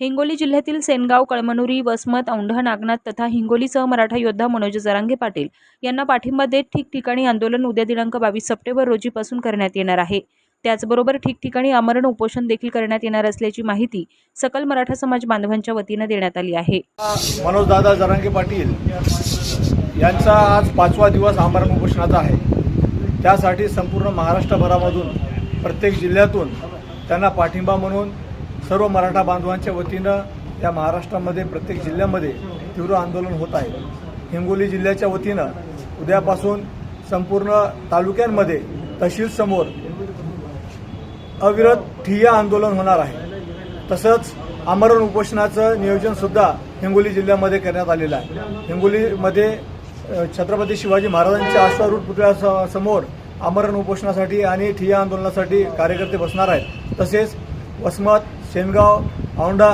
हिंगोली जिल्ह्यातील सेनगाव कळमनुरी वसमत औंढा नागनाथ तथा हिंगोलीसह मराठा योद्धा मनोज जरांगे पाटील यांना पाठिंबा देत ठिकठिकाणी आंदोलन उद्या दिनांक बावीस सप्टेंबर रोजीपासून करण्यात येणार आहे. त्याचबरोबर ठिकठिकाणी आमरण उपोषण देखील करण्यात येणार असल्याची माहिती सकल मराठा समाज बांधवांच्या वतीनं देण्यात आली आहे. मनोजदादा जरांगे पाटील यांचा आज पाचवा दिवस आमरण उपोषणाचा आहे. त्यासाठी संपूर्ण महाराष्ट्रभरामधून प्रत्येक जिल्ह्यातून त्यांना पाठिंबा म्हणून सर्व मराठा बांधवांच्या वतीनं या महाराष्ट्रामध्ये प्रत्येक जिल्ह्यामध्ये तीव्र आंदोलन होत आहे. हिंगोली जिल्ह्याच्या वतीनं उद्यापासून संपूर्ण तालुक्यांमध्ये तहसीलसमोर अविरत ठिय्या आंदोलन होणार आहे. तसंच आमरण उपोषणाचं नियोजनसुद्धा हिंगोली जिल्ह्यामध्ये करण्यात आलेलं आहे. हिंगोलीमध्ये छत्रपती शिवाजी महाराजांच्या अश्वारूढ पुतळ्या समोर आमरण उपोषणासाठी आणि ठिय्या आंदोलनासाठी कार्यकर्ते बसणार आहेत. तसेच वसमत सेनगाव औंढा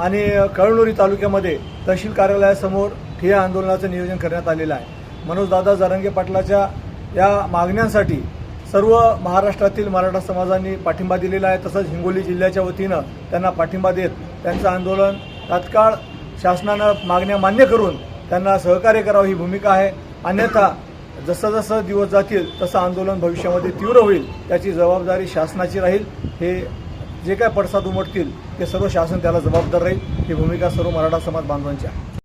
आणि कळलोरी तालुक्यामध्ये तहसील कार्यालयासमोर ठिया आंदोलनाचं नियोजन करण्यात आलेलं आहे. मनोजदादा जरंगे पाटलाच्या या मागण्यांसाठी सर्व महाराष्ट्रातील मराठा समाजांनी पाठिंबा दिलेला आहे. तसंच हिंगोली जिल्ह्याच्या वतीनं त्यांना पाठिंबा देत त्यांचं आंदोलन तात्काळ शासनानं मागण्या मान्य करून त्यांना सहकार्य करावं ही भूमिका आहे. अन्यथा जसं जसं दिवस जातील तसं आंदोलन भविष्यामध्ये तीव्र होईल त्याची जबाबदारी शासनाची राहील हे जे काय पडसाद उमटतील ते सर्व शासन त्याला जबाबदार राहील. ही भूमिका सर्व मराठा समाज बांधवांची आहे.